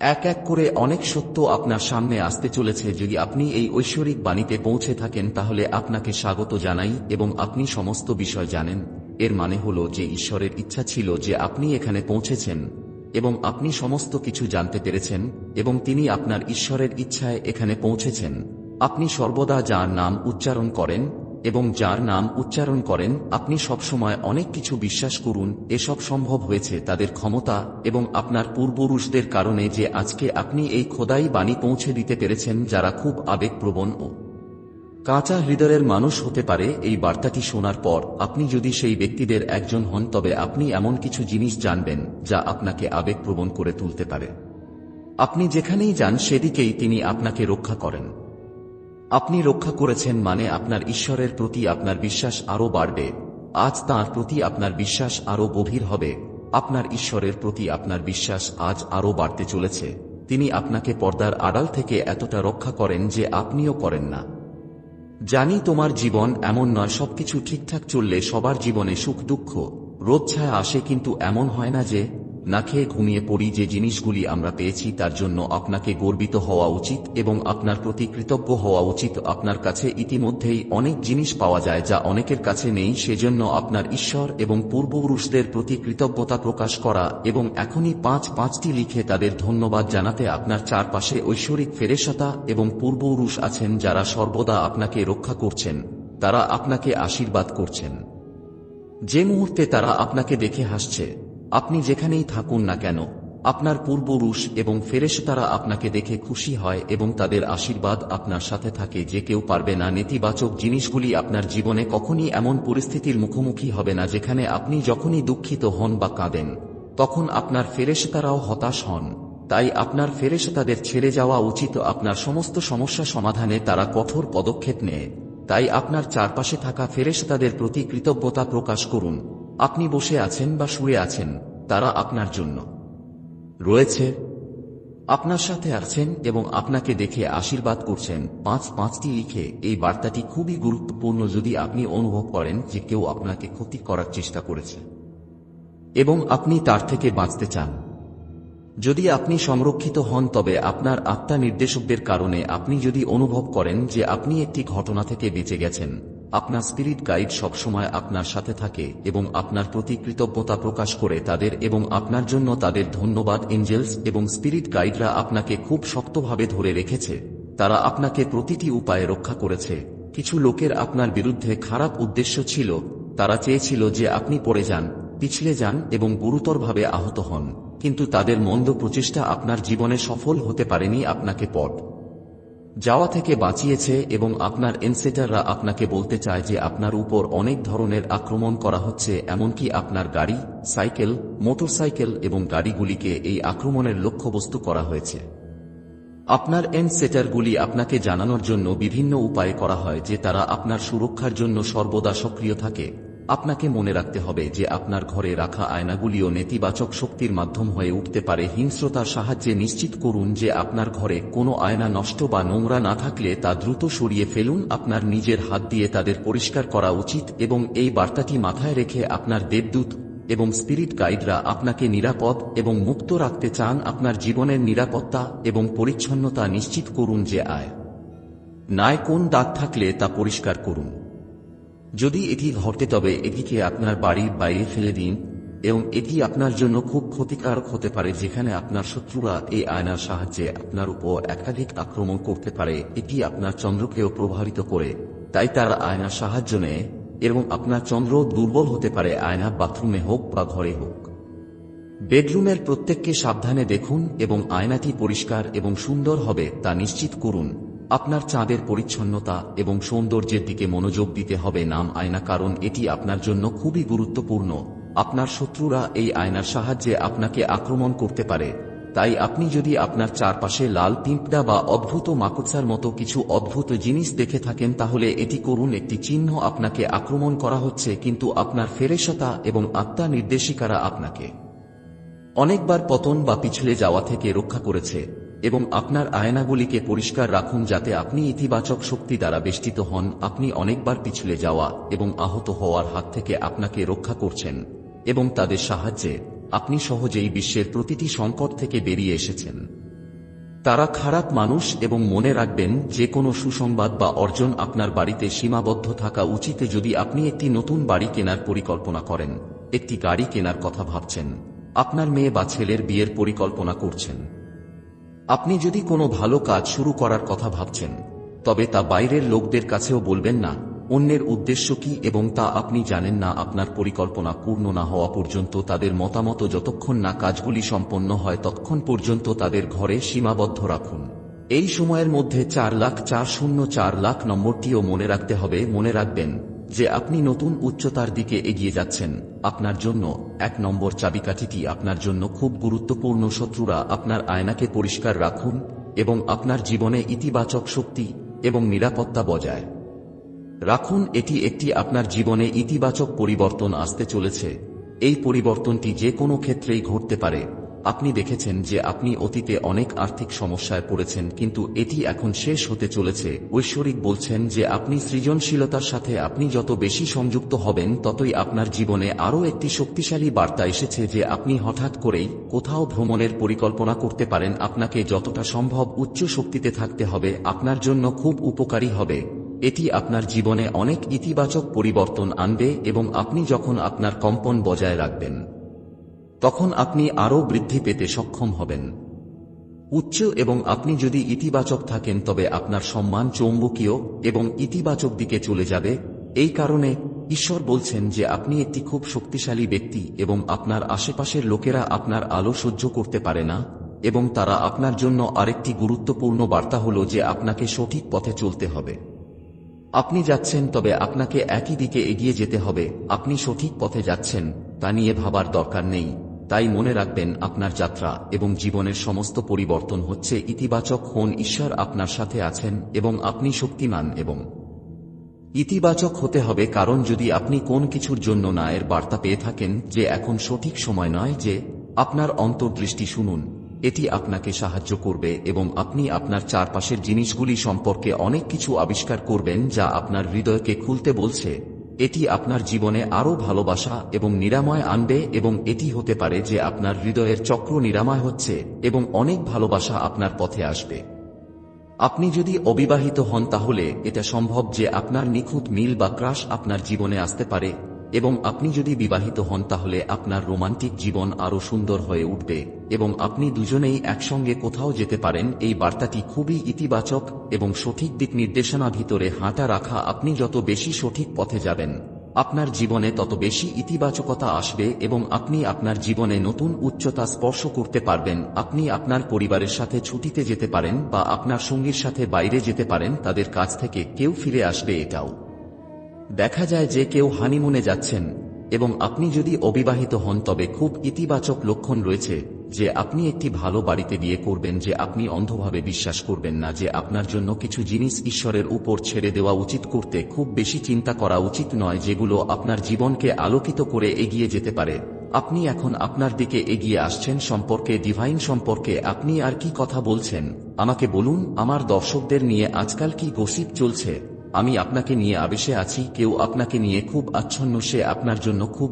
এক এক করে অনেক সত্য আপনার সামনে আসতে চলেছে। যদি আপনি এই ঐশ্বরিক বাণীতে পৌঁছে থাকেন, তাহলে আপনাকে স্বাগত জানাই এবং আপনি সমস্ত বিষয় জানেন। এর মানে হল যে ঈশ্বরের ইচ্ছা ছিল যে আপনি এখানে পৌঁছেছেন এবং আপনি সমস্ত কিছু জানতে পেরেছেন এবং তিনি আপনার ঈশ্বরের ইচ্ছায় এখানে পৌঁছেছেন। আপনি সর্বদা যার নাম উচ্চারণ করেন এবং যার নাম উচ্চারণ করেন, আপনি সবসময় অনেক কিছু বিশ্বাস করুন, এসব সম্ভব হয়েছে তাদের ক্ষমতা এবং আপনার পূর্বপুরুষদের কারণে যে আজকে আপনি এই খোদাই বাণী পৌঁছে দিতে পেরেছেন যারা খুব আবেগপ্রবণ ও কাঁচা হৃদয়ের মানুষ হতে পারে, এই বার্তাটি শোনার পর আপনি যদি সেই ব্যক্তিদের একজন হন, তবে আপনি এমন কিছু জিনিস জানবেন, যা আপনাকে আবেগপ্রবণ করে তুলতে পারে। আপনি যেখানেই যান, সেদিকেই তিনি আপনাকে রক্ষা করেন। আপনি রক্ষা করেছেন মানে আপনার ঈশ্বরের প্রতি আপনার বিশ্বাস আরও বাড়বে। আজ তাঁর প্রতি আপনার বিশ্বাস আরও গভীর হবে। আপনার ঈশ্বরের প্রতি আপনার বিশ্বাস আজ আরও বাড়তে চলেছে। তিনি আপনাকে পর্দার আড়াল থেকে এতটা রক্ষা করেন যে আপনিও করেন না। জানি তোমার জীবন এমন নয়, সবকিছু ঠিকঠাক চললে সবার জীবনে সুখ দুঃখ, রোদ ছায়া আসে কিন্তু এমন হয় না যে না খেয়ে ঘুমিয়ে পড়ি যে জিনিসগুলি আমরা পেয়েছি তার জন্য আপনাকে গর্বিত হওয়া উচিত এবং আপনার প্রতি কৃতজ্ঞ হওয়া উচিত। আপনার কাছে ইতিমধ্যেই অনেক জিনিস পাওয়া যায় যা অনেকের কাছে নেই, সেজন্য আপনার ঈশ্বর এবং পূর্বপুরুষদের প্রতি কৃতজ্ঞতা প্রকাশ করা এবং এখনই পাঁচ পাঁচটি লিখে তাদের ধন্যবাদ জানাতে আপনার চারপাশে ঐশ্বরিক ফেরেশতা এবং পূর্বপুরুষ আছেন যারা সর্বদা আপনাকে রক্ষা করছেন, তারা আপনাকে আশীর্বাদ করছেন। যে মুহূর্তে তারা আপনাকে দেখে হাসছে আপনি যেখানেই থাকুন না কেন, আপনার পূর্বপুরুষ এবং ফেরেশতারা আপনাকে দেখে খুশি হয় এবং তাদের আশীর্বাদ আপনার সাথে থাকে যে কেউ পারবে না। নেতিবাচক জিনিসগুলি আপনার জীবনে কখনই এমন পরিস্থিতির মুখোমুখি হবে না যেখানে আপনি যখনই দুঃখিত হন বা কাঁদেন, তখন আপনার ফেরেশতারাও হতাশ হন। তাই আপনার ফেরেশতাদের ছেড়ে যাওয়া উচিত আপনার সমস্ত সমস্যা সমাধানে তারা কঠোর পদক্ষেপ নেয়। তাই আপনার চারপাশে থাকা ফেরেশতাদের প্রতি কৃতজ্ঞতা প্রকাশ করুন। আপনি বসে আছেন বা শুয়ে আছেন, তারা আপনার জন্য। রয়েছে। আপনার সাথে আছেন এবং আপনাকে দেখে আশীর্বাদ করছেন। পাঁচ পাঁচটি লিখে এই বার্তাটি খুবই গুরুত্বপূর্ণ যদি আপনি অনুভব করেন যে কেউ আপনাকে ক্ষতি করার চেষ্টা করেছে। এবং আপনি তার থেকে বাঁচতে চান। যদি আপনি সংরক্ষিত হন, তবে আপনার আত্মা নির্দেশকদের কারণে আপনি যদি অনুভব করেন যে আপনি একটি ঘটনা থেকে বেঁচে গেছেন আপনার স্পিরিট গাইড সবসময় আপনার সাথে থাকে এবং আপনার প্রতি কৃতজ্ঞতা প্রকাশ করে তাদের এবং আপনার জন্য তাদের ধন্যবাদ এঞ্জেলস এবং স্পিরিট গাইডরা আপনাকে খুব শক্তভাবে ধরে রেখেছে। তারা আপনাকে প্রতিটি উপায়ে রক্ষা করেছে। কিছু লোকের আপনার বিরুদ্ধে খারাপ উদ্দেশ্য ছিল। তারা চেয়েছিল যে আপনি পড়ে যান, পিছলে যান এবং গুরুতরভাবে আহত হন। কিন্তু তাদের মন্দ প্রচেষ্টা আপনার জীবনে সফল হতে পারেনি আপনাকে পথ। যাওয়া থেকে বাঁচিয়েছে এবং আপনার এনসেটাররা আপনাকে বলতে চায় যে আপনার উপর অনেক ধরনের আক্রমণ করা হচ্ছে, এমনকি আপনার গাড়ি, সাইকেল, মোটরসাইকেল এবং গাড়িগুলিকে এই আক্রমণের লক্ষ্যবস্তু করা হয়েছে। আপনার এনসেটারগুলি আপনাকে জানানোর জন্য বিভিন্ন উপায় করা হয় যে তারা আপনার সুরক্ষার জন্য সর্বদা সক্রিয় থাকে। আপনাকে মনে রাখতে হবে যে আপনার ঘরে রাখা আয়নাগুলিও নেতিবাচক শক্তির মাধ্যম হয়ে উঠতে পারে। হিংস্রতার সাহায্যে নিশ্চিত করুন যে আপনার ঘরে কোনো আয়না নষ্ট বা নোংরা না থাকলে তা দ্রুত সরিয়ে ফেলুন। আপনার নিজের হাত দিয়ে তাদের পরিষ্কার করা উচিত এবং এই বার্তাটি মাথায় রেখে আপনার দেবদূত এবং স্পিরিট গাইডরা আপনাকে নিরাপদ এবং মুক্ত রাখতে চান। আপনার জীবনের নিরাপত্তা এবং পরিচ্ছন্নতা নিশ্চিত করুন যে আয়। নায় কোন দাগ থাকলে তা পরিষ্কার করুন। যদি এটি ঘটে, তবে এটিকে আপনার বাড়ির বাইরে ফেলে দিন এবং এটি আপনার জন্য খুব ক্ষতিকারক হতে পারে, যেখানে আপনার শত্রুরা এই আয়নার সাহায্যে আপনার উপর একাধিক আক্রমণ করতে পারে। এটি আপনার চন্দ্রকেও প্রভাবিত করে, তাই তারা আয়নার সাহায্য নেয় এবং আপনার চন্দ্র দুর্বল হতে পারে, আয়না বাথরুমে হোক বা ঘরে হোক। বেডরুমের প্রত্যেককে সাবধানে দেখুন এবং আয়নাটি পরিষ্কার এবং সুন্দর হবে, তা নিশ্চিত করুন। আপনার চাঁদের পরিচ্ছন্নতা এবং সৌন্দর্যের দিকে মনোযোগ দিতে হবে নাম আয়না, কারণ এটি আপনার জন্য খুবই গুরুত্বপূর্ণ। আপনার শত্রুরা এই আয়নার সাহায্যে আপনাকে আক্রমণ করতে পারে। তাই আপনি যদি আপনার চারপাশে লাল পিঁপড়া বা অদ্ভুত মাকড়সার মতো কিছু অদ্ভুত জিনিস দেখে থাকেন, তাহলে এটি করুন, একটি চিহ্ন আপনাকে আক্রমণ করা হচ্ছে, কিন্তু আপনার ফেরেশতা এবং আত্মা নির্দেশিকারা আপনাকে। অনেকবার পতন বা পিছলে যাওয়া থেকে রক্ষা করেছে। এবং আপনার আয়নাগুলিকে পরিষ্কার রাখুন যাতে আপনি ইতিবাচক শক্তি দ্বারা বেষ্টিত হন। আপনি অনেকবার পিছলে যাওয়া এবং আহত হওয়ার হাত থেকে আপনাকে রক্ষা করছেন এবং তাদের সাহায্যে আপনি সহজেই বিশ্বের প্রতিটি সংকট থেকে বেরিয়ে এসেছেন। তারা খারাপ মানুষ এবং মনে রাখবেন যে কোনো সুসংবাদ বা অর্জন আপনার বাড়িতে সীমাবদ্ধ থাকা উচিত যদি আপনি একটি নতুন বাড়ি কেনার পরিকল্পনা করেন। একটি গাড়ি কেনার কথা ভাবছেন। আপনার মেয়ে বা ছেলের বিয়ের পরিকল্পনা করছেন। আপনি যদি কোনো ভালো কাজ শুরু করার কথা ভাবছেন, তবে তা বাইরের লোকদের কাছেও বলবেন না, অন্যের উদ্দেশ্য কি এবং তা আপনি জানেন না, আপনার পরিকল্পনা পূর্ণ না হওয়া পর্যন্ত তাদের মতামত যতক্ষণ না কাজগুলি সম্পন্ন হয় ততক্ষণ পর্যন্ত তাদের ঘরে সীমাবদ্ধ রাখুন। এই সময়ের মধ্যে চার লাখ চার শূন্য চার লাখ নম্বরটিও মনে রাখতে হবে, মনে রাখবেন যে আপনি নতুন উচ্চতার দিকে এগিয়ে যাচ্ছেন, আপনার জন্য এক নম্বর চাবিকাঠিটি আপনার জন্য খুব গুরুত্বপূর্ণ শত্রুরা আপনার আয়নাকে পরিষ্কার রাখুন এবং আপনার জীবনে ইতিবাচক শক্তি এবং নিরাপত্তা বজায় রাখুন। এটি একটি আপনার জীবনে ইতিবাচক পরিবর্তন আসতে চলেছে। এই পরিবর্তনটি যে কোনো ক্ষেত্রেই ঘটতে পারে। আপনি দেখেছেন যে আপনি অতীতে অনেক আর্থিক সমস্যায় পড়েছেন, কিন্তু এটি এখন শেষ হতে চলেছে। ঐশ্বরিক বলছেন যে আপনি সৃজনশীলতার সাথে আপনি যত বেশি সংযুক্ত হবেন, ততই আপনার জীবনে আরও একটি শক্তিশালী বার্তা এসেছে যে আপনি হঠাৎ করেই কোথাও ভ্রমণের পরিকল্পনা করতে পারেন। আপনাকে যতটা সম্ভব উচ্চ শক্তিতে থাকতে হবে, আপনার জন্য খুব উপকারী হবে। এটি আপনার জীবনে অনেক ইতিবাচক পরিবর্তন আনবে এবং আপনি যখন আপনার কম্পন বজায় রাখবেন। তখন আপনি আরও বৃদ্ধি পেতে সক্ষম হবেন। উচ্চ এবং আপনি যদি ইতিবাচক থাকেন, তবে আপনার সম্মান চৌম্বকীয় এবং ইতিবাচক দিকে চলে যাবে। এই কারণে ঈশ্বর বলছেন যে, আপনি একটি খুব শক্তিশালী ব্যক্তি এবং আপনার আশেপাশের লোকেরা আপনার আলো সহ্য করতে পারে না এবং তারা আপনার জন্য আরেকটি গুরুত্বপূর্ণ বার্তা হল যে, আপনাকে সঠিক পথে চলতে হবে। আপনি যাচ্ছেন, তবে আপনাকে একই দিকে এগিয়ে যেতে হবে। আপনি সঠিক পথে যাচ্ছেন, তা নিয়ে ভাবার দরকার নেই। তাই মনে রাখবেন, আপনার যাত্রা এবং জীবনের সমস্ত পরিবর্তন হচ্ছে ইতিবাচক হন ঈশ্বর আপনার সাথে আছেন এবং আপনি শক্তিমান এবং ইতিবাচক হতে হবে কারণ যদি আপনি কোন কিছুর জন্য না এর বার্তা পেয়ে থাকেন যে এখন সঠিক সময় নয় যে আপনার অন্তর্দৃষ্টি শুনুন, এটি আপনাকে সাহায্য করবে এবং আপনি আপনার চারপাশের জিনিসগুলি সম্পর্কে অনেক কিছু আবিষ্কার করবেন যা আপনার হৃদয়কে খুলতে বলছে। এটি আপনার জীবনে আরও ভালোবাসা এবং নিরাময় আনবে এবং এটি হতে পারে যে আপনার হৃদয়ের চক্র নিরাময় হচ্ছে এবং অনেক ভালোবাসা আপনার পথে আসবে। আপনি যদি অবিবাহিত হন তাহলে এটা সম্ভব যে আপনার নিখুঁত মিল বা ক্রাশ আপনার জীবনে আসতে পারে এবং আপনি যদি বিবাহিত হন, তাহলে আপনার রোমান্টিক জীবন আরও সুন্দর হয়ে উঠবে এবং আপনি দুজনেই একসঙ্গে কোথাও যেতে পারেন। এই বার্তাটি খুবই ইতিবাচক এবং সঠিক দিক নির্দেশনা ভিতরে হাঁটা রাখা আপনি যত বেশি সঠিক পথে যাবেন, আপনার জীবনে তত বেশি ইতিবাচকতা আসবে এবং আপনি আপনার জীবনে নতুন উচ্চতা স্পর্শ করতে পারবেন। আপনি আপনার পরিবারের সাথে ছুটিতে যেতে পারেন বা আপনার সঙ্গীর সাথে বাইরে যেতে পারেন, তাদের কাছ থেকে কেউ ফিরে আসবে এটাও। দেখা যায় যে কেউ হানিমুনে যাচ্ছেন, এবং আপনি যদি অবিবাহিত হন, তবে খুব ইতিবাচক লক্ষণ রয়েছে যে আপনি একটি ভালো বাড়িতে বিয়ে করবেন, যে আপনি অন্ধভাবে বিশ্বাস করবেন না, যে আপনার জন্য কিছু জিনিস ঈশ্বরের উপর ছেড়ে দেওয়া উচিত করতে খুব বেশি চিন্তা করা উচিত নয়, যেগুলো আপনার জীবনকে আলোকিত করে এগিয়ে যেতে পারে। আপনি এখন আপনার দিকে এগিয়ে আসছেন সম্পর্কে ডিভাইন সম্পর্কে, আপনি আর কি কথা বলছেন? আমাকে বলুন, আমার দর্শকদের নিয়ে আজকাল কি গসিপ চলছে? আমি আপনাকে নিয়ে আবেশে আছি, কেউ আপনাকে নিয়ে খুব আচ্ছন্ন, সে আপনার জন্য খুব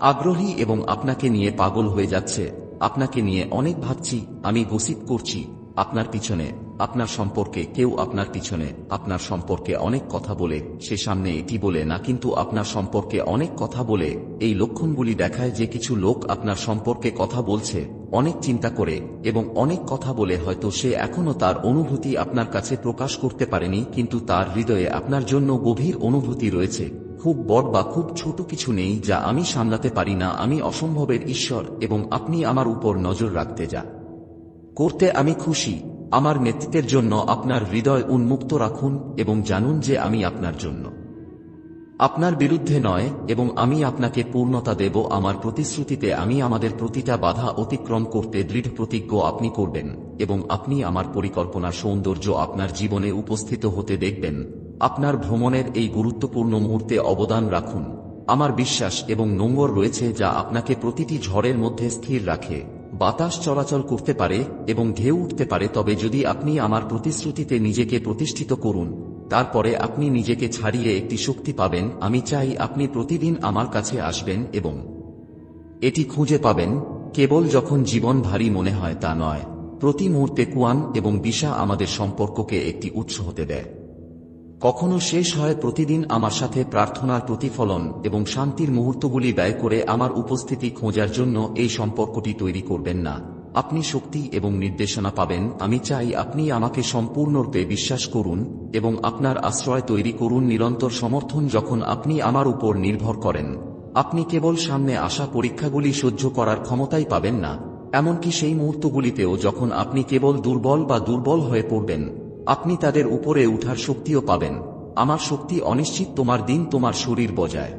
আগ্রহী এবং আপনাকে নিয়ে পাগল হয়ে যাচ্ছে। আপনাকে নিয়ে অনেক ভাবছি, আমি গসিপ করছি, আপনার পিছনে, আপনার সম্পর্কে, কেউ আপনার পিছনে, আপনার সম্পর্কে অনেক কথা বলে, সে সামনে এটি বলে না, কিন্তু আপনার সম্পর্কে অনেক কথা বলে, এই লক্ষণগুলি দেখায় যে কিছু লোক আপনার সম্পর্কে কথা বলছে। অনেক চিন্তা করে এবং অনেক কথা বলে হয়তো সে এখনও তার অনুভূতি আপনার কাছে প্রকাশ করতে পারেনি, কিন্তু তার হৃদয়ে আপনার জন্য গভীর অনুভূতি রয়েছে। খুব বড় বা খুব ছোট কিছু নেই যা আমি সামলাতে পারি না, আমি অসম্ভবের ঈশ্বর এবং আপনি আমার উপর নজর রাখতে যা। করতে আমি খুশি, আমার নেতৃত্বের জন্য আপনার হৃদয় উন্মুক্ত রাখুন এবং জানুন যে আমি আপনার জন্য। আপনার বিরুদ্ধে নয়, এবং আমি আপনাকে পূর্ণতা দেব, আমার প্রতিশ্রুতিতে আমি আমাদের প্রতিটা বাধা অতিক্রম করতে দৃঢ় প্রতিজ্ঞ আপনি করবেন, এবং আপনি আমার পরিকল্পনার সৌন্দর্য আপনার জীবনে উপস্থিত হতে দেখবেন। আপনার ভ্রমণের এই গুরুত্বপূর্ণ মুহূর্তে অবদান রাখুন। আমার বিশ্বাস এবং নোংর রয়েছে যা আপনাকে প্রতিটি ঝড়ের মধ্যে স্থির রাখে। বাতাস চলাচল করতে পারে এবং ঢেউ উঠতে পারে, তবে যদি আপনি আমার প্রতিশ্রুতিতে নিজেকে প্রতিষ্ঠিত করুন তারপরে আপনি নিজেকে ছাড়িয়ে একটি শক্তি পাবেন, আমি চাই আপনি প্রতিদিন আমার কাছে আসবেন এবং এটি খুঁজে পাবেন, কেবল যখন জীবন ভারী মনে হয় তা নয়। প্রতি মুহূর্তে কুয়ান এবং দিশা আমাদের সম্পর্ককে একটি উৎস হতে দেয়। কখনো শেষ হয় প্রতিদিন আমার সাথে প্রার্থনার প্রতিফলন এবং শান্তির মুহূর্তগুলি ব্যয় করে আমার উপস্থিতি খোঁজার জন্য এই সম্পর্কটি তৈরি করবেন না। আপনি শক্তি এবং নির্দেশনা পাবেন, আমি চাই আপনি আমাকে সম্পূর্ণরূপে বিশ্বাস করুন এবং আপনার আশ্রয় তৈরি করুন নিরন্তর সমর্থন যখন আপনি আমার উপর নির্ভর করেন। আপনি কেবল সামনে আসা পরীক্ষাগুলি সহ্য করার ক্ষমতাই পাবেন না, এমনকি সেই মুহূর্তগুলিতেও যখন আপনি কেবল দুর্বল বা দুর্বল হয়ে পড়বেন, আপনি তাদের উপরে উঠার শক্তিও পাবেন। আমার শক্তি অনিশ্চিত তোমার দিন তোমার শরীর বজায়।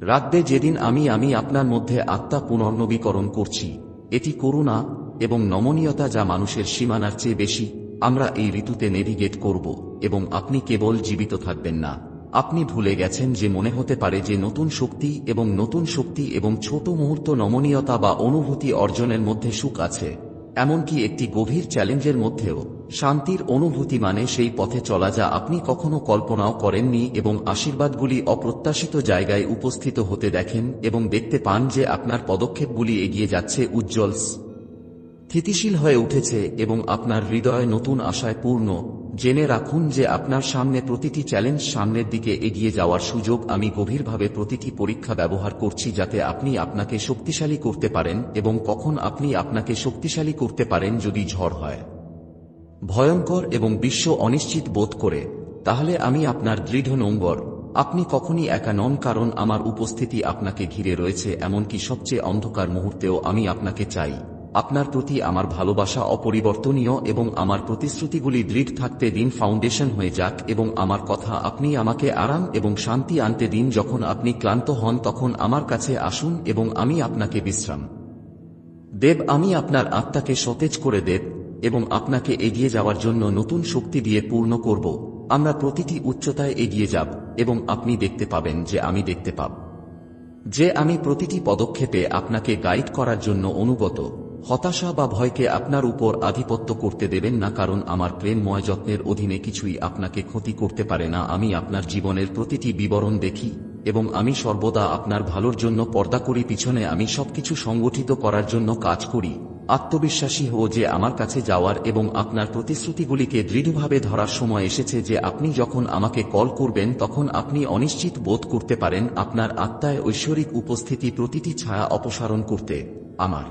রাখবে যেদিন আমি আমি আপনার মধ্যে আত্মা পুনর্নবীকরণ করছি এটি করুণা এবং নমনীয়তা যা মানুষের সীমানার চেয়ে বেশি, আমরা এই ঋতুতে নেভিগেট করব এবং আপনি কেবল জীবিত থাকবেন না। আপনি ভুলে গেছেন যে মনে হতে পারে যে নতুন শক্তি এবং নতুন শক্তি এবং ছোট মুহূর্ত নমনীয়তা বা অনুভূতি অর্জনের মধ্যে সুখ আছে। এমনকি একটি গভীর চ্যালেঞ্জের মধ্যেও। শান্তির অনুভূতি মানে সেই পথে চলা যা আপনি কখনো কল্পনাও করেননি এবং আশীর্বাদগুলি অপ্রত্যাশিত জায়গায় উপস্থিত হতে দেখেন এবং দেখতে পান যে আপনার পদক্ষেপগুলি এগিয়ে যাচ্ছে উজ্জ্বল স্থিতিশীল হয়ে উঠেছে এবং আপনার হৃদয় নতুন আশায় পূর্ণ। জেনে রাখুন যে আপনার সামনে প্রতিটি চ্যালেঞ্জ সামনের দিকে এগিয়ে যাওয়ার সুযোগ আমি গভীরভাবে প্রতিটি পরীক্ষা ব্যবহার করছি যাতে আপনি আপনাকে শক্তিশালী করতে পারেন এবং কখন আপনি আপনাকে শক্তিশালী করতে পারেন যদি ঝড় হয়। ভয়ঙ্কর এবং বিশ্ব অনিশ্চিত বোধ করে, তাহলে আমি আপনার দৃঢ় নম্বর আপনি কখনই একা নন কারণ আমার উপস্থিতি আপনাকে ঘিরে রয়েছে, এমনকি সবচেয়ে অন্ধকার মুহূর্তেও আমি আপনাকে চাই। আপনার প্রতি আমার ভালোবাসা অপরিবর্তনীয় এবং আমার প্রতিশ্রুতিগুলি দৃঢ় থাকতে দিন ফাউন্ডেশন হয়ে যাক এবং আমার কথা আপনি আমাকে আরাম এবং শান্তি আনতে দিন যখন আপনি ক্লান্ত হন তখন আমার কাছে আসুন এবং আমি আপনাকে বিশ্রাম। দেব, আমি আপনার আত্মাকে সতেজ করে দেব। এবং আপনাকে এগিয়ে যাওয়ার জন্য নতুন শক্তি দিয়ে পূর্ণ করব। আমরা প্রতিটি উচ্চতায় এগিয়ে যাব এবং আপনি দেখতে পাবেন যে আমি দেখতে পাব। যে আমি প্রতিটি পদক্ষেপে আপনাকে গাইড করার জন্য অনুগত, হতাশা বা ভয়কে আপনার উপর আধিপত্য করতে দেবেন না কারণ আমার প্রেমময় যত্নের অধীনে কিছুই আপনাকে ক্ষতি করতে পারে না। আমি আপনার জীবনের প্রতিটি বিবরণ দেখি। এবং আমি সর্বদা আপনার ভালোর জন্য পর্দা করি, পিছনে আমি সবকিছু সংগঠিত করার জন্য কাজ করি। আত্মবিশ্বাসী হো যে আমার কাছে যাওয়ার এবং আপনার প্রতিশ্রুতিগুলিকে দৃঢ়ভাবে ধরার সময় এসেছে যে আপনি যখন আমাকে কল করবেন, তখন আপনি অনিশ্চিত বোধ করতে পারেন আপনার আত্মায় ঐশ্বরিক উপস্থিতি প্রতিটি ছায়া অপসারণ করতে। আমার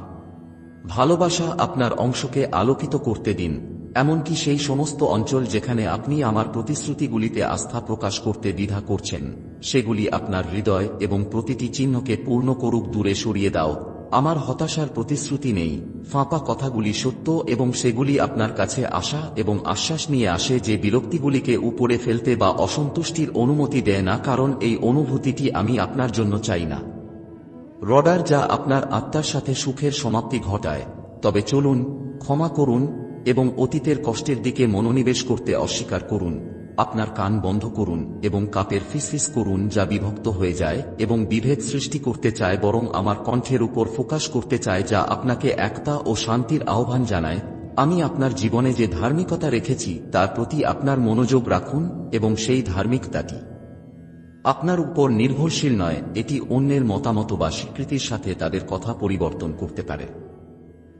ভালোবাসা আপনার অংশকে আলোকিত করতে দিন। এমনকি সেই সমস্ত অঞ্চল যেখানে আপনি আমার প্রতিশ্রুতিগুলিতে আস্থা প্রকাশ করতে দ্বিধা করছেন, সেগুলি আপনার হৃদয় এবং প্রতিটি চিহ্নকে পূর্ণ করুক, দূরে সরিয়ে দাও। আমার হতাশার প্রতিশ্রুতি নেই। ফাঁপা কথাগুলি সত্য এবং সেগুলি আপনার কাছে আসা এবং আশ্বাস নিয়ে আসে যে বিরক্তিগুলিকে উপরে ফেলতে বা অসন্তুষ্টির অনুমতি দেয় না, কারণ এই অনুভূতিটি আমি আপনার জন্য চাই না। রডার যা আপনার আত্মার সাথে সুখের সমাপ্তি ঘটায়। তবে চলুন, ক্ষমা করুন এবং অতীতের কষ্টের দিকে মনোনিবেশ করতে অস্বীকার করুন। আপনার কান বন্ধ করুন এবং কাপের ফিসফিস করুন যা বিভক্ত হয়ে যায় এবং বিভেদ সৃষ্টি করতে চায় বরং আমার কণ্ঠের উপর ফোকাস করতে চায় যা আপনাকে একতা ও শান্তির আহ্বান জানায়। আমি আপনার জীবনে যে ধার্মিকতা রেখেছি তার প্রতি আপনার মনোযোগ রাখুন এবং সেই ধার্মিকতাটি আপনার উপর নির্ভরশীল নয়, এটি অন্যের মতামত বা স্বীকৃতির সাথে তাদের কথা পরিবর্তন করতে পারে।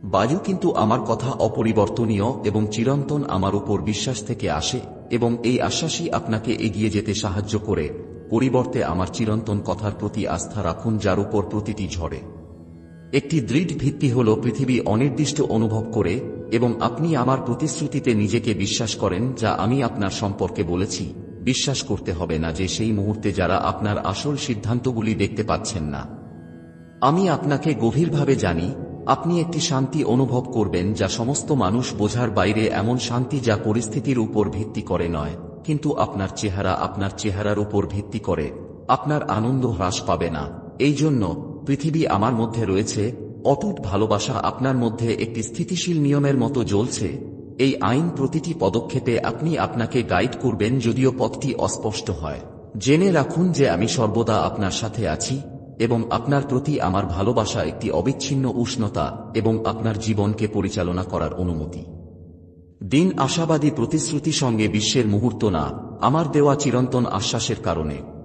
বায়ু কিন্তু আমার কথা অপরিবর্তনীয় এবং চিরন্তন আমার উপর বিশ্বাস থেকে আসে এবং এই আশ্বাসই আপনাকে এগিয়ে যেতে সাহায্য করে, পরিবর্তে আমার চিরন্তন কথার প্রতি আস্থা রাখুন যার উপর প্রতিটি ঝড়ে। একটি দৃঢ় ভিত্তি হল পৃথিবী অনির্দিষ্ট অনুভব করে এবং আপনি আমার প্রতিশ্রুতিতে নিজেকে বিশ্বাস করেন যা আমি আপনার সম্পর্কে বলেছি। বিশ্বাস করতে হবে না যে সেই মুহূর্তে যারা আপনার আসল সিদ্ধান্তগুলি দেখতে পাচ্ছেন না। আমি আপনাকে গভীরভাবে জানি আপনি একটি শান্তি অনুভব করবেন যা সমস্ত মানুষ বোঝার বাইরে এমন শান্তি যা পরিস্থিতির উপর ভিত্তি করে নয়, কিন্তু আপনার চেহারা আপনার চেহারার উপর ভিত্তি করে। আপনার আনন্দ হ্রাস পাবে না। এই জন্য পৃথিবী আমার মধ্যে রয়েছে, অটুট ভালোবাসা আপনার মধ্যে একটি স্থিতিশীল নিয়মের মতো জ্বলছে। এই আইন প্রতিটি পদক্ষেপে আপনি আপনাকে গাইড করবেন যদিও পথটি অস্পষ্ট হয়। জেনে রাখুন যে আমি সর্বদা আপনার সাথে আছি। এবং আপনার প্রতি আমার ভালোবাসা একটি অবিচ্ছিন্ন উষ্ণতা এবং আপনার জীবনকে পরিচালনা করার অনুমতি। দিন আশাবাদী প্রতিশ্রুতি সঙ্গে বিশ্বের মুহূর্ত না, আমার দেওয়া চিরন্তন আশ্বাসের কারণে।